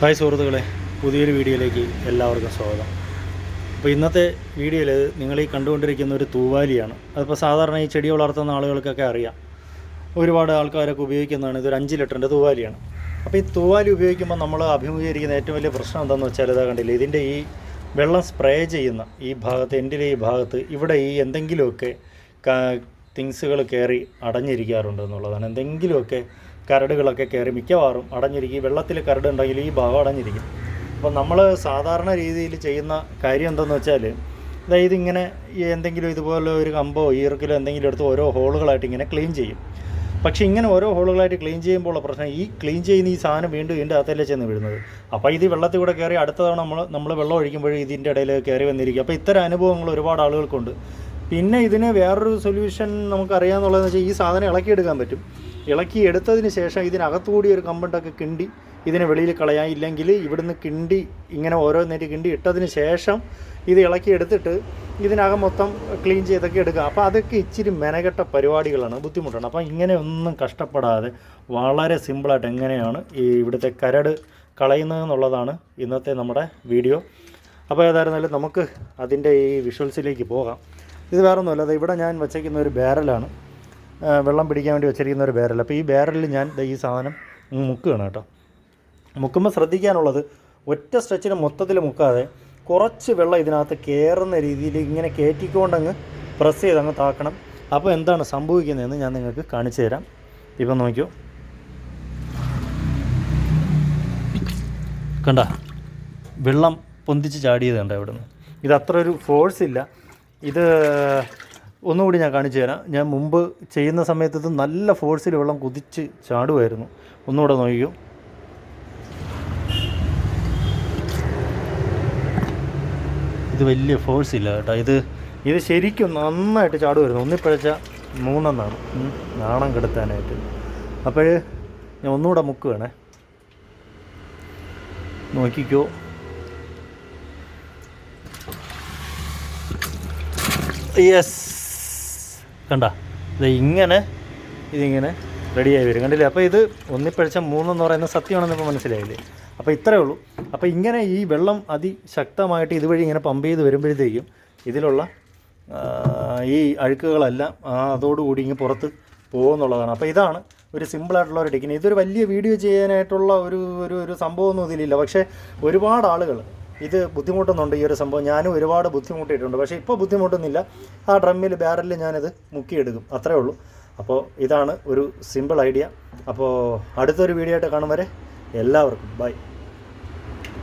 Hi സുഹൃത്തുക്കളെ പുതിയൊരു വീഡിയോയിലേക്ക് എല്ലാവർക്കും സ്വാഗതം. അപ്പോൾ ഇന്നത്തെ വീഡിയോയിൽ നിങ്ങൾ ഈ കണ്ടുകൊണ്ടിരിക്കുന്ന ഒരു തൂവാലിയാണ്. അതിപ്പോൾ സാധാരണ ഈ ചെടി വളർത്തുന്ന ആളുകൾക്കൊക്കെ അറിയാം. ഒരുപാട് ആൾക്കാരൊക്കെ ഉപയോഗിക്കുന്നതാണ് ഇതൊരു അഞ്ച് ലിറ്ററിന്റെ തൂവാലിയാണ്. അപ്പോൾ ഈ തൂവാലി ഉപയോഗിക്കുമ്പോൾ നമ്മൾ അഭിമുഖീകരിക്കുന്ന ഏറ്റവും വലിയ പ്രശ്നം എന്താണെന്ന് വെച്ചാൽ ഇതാ കണ്ടില്ല ഇതിന്റെ ഈ വെള്ളം സ്പ്രേ ചെയ്യുന്ന ഈ ഭാഗത്ത് എൻഡിലെ ഈ ഭാഗത്ത് ഇവിടെ ഈ എന്തെങ്കിലുമൊക്കെ തിങ്സുകൾ കയറി അടഞ്ഞിരിക്കാറുണ്ട് എന്നുള്ളതാണ്. എന്തെങ്കിലുമൊക്കെ കരടുകളൊക്കെ കയറി മിക്കവാറും അടഞ്ഞിരിക്കും. വെള്ളത്തിൽ കരട് ഉണ്ടെങ്കിൽ ഈ ഭാഗം അടഞ്ഞിരിക്കും. അപ്പോൾ നമ്മൾ സാധാരണ രീതിയിൽ ചെയ്യുന്ന കാര്യം എന്തെന്ന് വെച്ചാൽ അതായത് ഇങ്ങനെ എന്തെങ്കിലും ഇതുപോലെ ഒരു കമ്പോ ഈർക്കിലോ എന്തെങ്കിലും എടുത്ത് ഓരോ ഹോളുകളായിട്ട് ഇങ്ങനെ ക്ലീൻ ചെയ്യും. പക്ഷേ ഇങ്ങനെ ഓരോ ഹോളുകളായിട്ട് ക്ലീൻ ചെയ്യുമ്പോൾ ഉള്ള പ്രശ്നം ഈ ക്ലീൻ ചെയ്യുന്ന ഈ സാധനം വീണ്ടും ഇതിന്റെ അകത്തല്ലേ ചെന്ന് വീഴുന്നത്. അപ്പോൾ ഇത് വെള്ളത്തിൽ കൂടെ കയറി അടുത്ത തവണ നമ്മൾ നമ്മൾ വെള്ളം ഒഴിക്കുമ്പോഴും ഇതിന്റെ ഇടയിൽ കയറി വന്നിരിക്കും. അപ്പോൾ ഇത്തരം അനുഭവങ്ങൾ ഒരുപാട് ആളുകൾക്കുണ്ട്. പിന്നെ ഇതിന് വേറൊരു സൊല്യൂഷൻ നമുക്കറിയാമെന്നുള്ളതെന്ന് വെച്ചാൽ ഈ സാധനം ഇളക്കിയെടുക്കാൻ പറ്റും. ഇളക്കി എടുത്തതിന് ശേഷം ഇതിനകത്തുകൂടി ഒരു കമ്പണ്ടൊക്കെ കിണ്ടി ഇതിനെ വെളിയിൽ കളയാൻ ഇല്ലെങ്കിൽ ഇവിടുന്ന് കിണ്ടി ഇങ്ങനെ ഓരോന്നേറ്റ് കിണ്ടി ഇട്ടതിന് ശേഷം ഇത് ഇളക്കി എടുത്തിട്ട് ഇതിനകം മൊത്തം ക്ലീൻ ചെയ്തൊക്കെ എടുക്കുക. അപ്പോൾ അതൊക്കെ ഇച്ചിരി മെനകെട്ട പരിപാടികളാണ്. ബുദ്ധിമുട്ടാണ്. അപ്പോൾ ഇങ്ങനെയൊന്നും കഷ്ടപ്പെടാതെ വളരെ സിമ്പിളായിട്ട് എങ്ങനെയാണ് ഈ ഇവിടുത്തെ കരട് കളയുന്നതെന്നുള്ളതാണ് ഇന്നത്തെ നമ്മുടെ വീഡിയോ. അപ്പോൾ ഏതായിരുന്നാലും നമുക്ക് അതിന്റെ ഈ വിഷ്വൽസിലേക്ക് പോകാം. ഇത് വേറെ ഒന്നുമല്ല ഇവിടെ ഞാൻ വച്ചേക്കുന്ന ഒരു ബാരലാണ്. വെള്ളം പിടിക്കാൻ വേണ്ടി വെച്ചിരിക്കുന്ന ഒരു ബാരൽ അപ്പോൾ ഈ ബാരലിൽ ഞാൻ ഈ സാധനം മുക്കുകയാണ് കേട്ടോ. മുക്കുമ്പോൾ ശ്രദ്ധിക്കാനുള്ളത് ഒറ്റ സ്ട്രെച്ചിന് മൊത്തത്തിൽ മുക്കാതെ കുറച്ച് വെള്ളം ഇതിനകത്ത് കയറുന്ന രീതിയിൽ ഇങ്ങനെ കയറ്റിക്കൊണ്ടങ്ങ് പ്രസ് ചെയ്ത് അങ്ങ് താക്കണം. അപ്പോൾ എന്താണ് സംഭവിക്കുന്നതെന്ന് ഞാൻ നിങ്ങൾക്ക് കാണിച്ചു തരാം. ഇപ്പം നോക്കിയോ? കണ്ട വെള്ളം പൊന്തിച്ച് ചാടിയത് കണ്ട നിന്ന് ഇത് അത്ര ഒരു ഫോഴ്സ് ഇല്ല. ഇത് ഒന്നുകൂടി ഞാൻ കാണിച്ചു തരാം. ഞാൻ മുമ്പ് ചെയ്യുന്ന സമയത്ത് ഇത് നല്ല ഫോഴ്സിൽ വെള്ളം കുതിച്ച് ചാടുമായിരുന്നു. ഒന്നുകൂടെ നോക്കിയോ ഇത് വലിയ ഫോഴ്സ് ഇല്ല കേട്ടോ. ഇത് ഇത് ശരിക്കും നന്നായിട്ട് ചാടുമായിരുന്നു. ഒന്നിപ്പഴച്ച മൂന്നെണ്ണാണ്. ഉം, നാണം കെടുത്താനായിട്ട്. അപ്പോൾ ഞാൻ ഒന്നുകൂടെ മുക്ക് വേണേ. നോക്കിക്കോ. യെസ് കണ്ട? ഇത് ഇങ്ങനെ ഇതിങ്ങനെ റെഡിയായി വരും. കണ്ടില്ലേ? അപ്പോൾ ഇത് ഒന്നിപ്പഴിച്ച മൂന്നെന്ന് പറയുന്ന സത്യമാണെന്ന് ഇപ്പോൾ മനസ്സിലായില്ലേ? അപ്പോൾ ഇത്രയേ ഉള്ളൂ. അപ്പോൾ ഇങ്ങനെ ഈ വെള്ളം അതിശക്തമായിട്ട് ഇതുവഴി ഇങ്ങനെ പമ്പ് ചെയ്ത് വരുമ്പോഴത്തേക്കും ഇതിലുള്ള ഈ അഴുക്കുകളെല്ലാം അതോടുകൂടി ഇങ്ങനെ പുറത്ത് പോകുമെന്നുള്ളതാണ് അപ്പോൾ ഇതാണ് ഒരു സിമ്പിളായിട്ടുള്ള ഒരു ടെക്നിക്ക് ഇതൊരു വലിയ വീഡിയോ ചെയ്യാനായിട്ടുള്ള ഒരു ഒരു ഒരു സംഭവമൊന്നും ഇതിലില്ല. പക്ഷേ ഒരുപാട് ആളുകൾ ഇത് ബുദ്ധിമുട്ടുന്നുണ്ട് ഈ ഒരു സംഭവം. ഞാനും ഒരുപാട് ബുദ്ധിമുട്ടിയിട്ടുണ്ട്. പക്ഷേ ഇപ്പോൾ ബുദ്ധിമുട്ടുന്നില്ല. ആ ഡ്രമ്മിൽ ബാരലിൽ ഞാനത് മുക്കിയെടുക്കും. അത്രേ ഉള്ളൂ. അപ്പോൾ ഇതാണ് ഒരു സിമ്പിൾ ഐഡിയ. അപ്പോൾ അടുത്തൊരു വീഡിയോ ആയിട്ട് കാണും വരെ എല്ലാവർക്കും. ബൈ.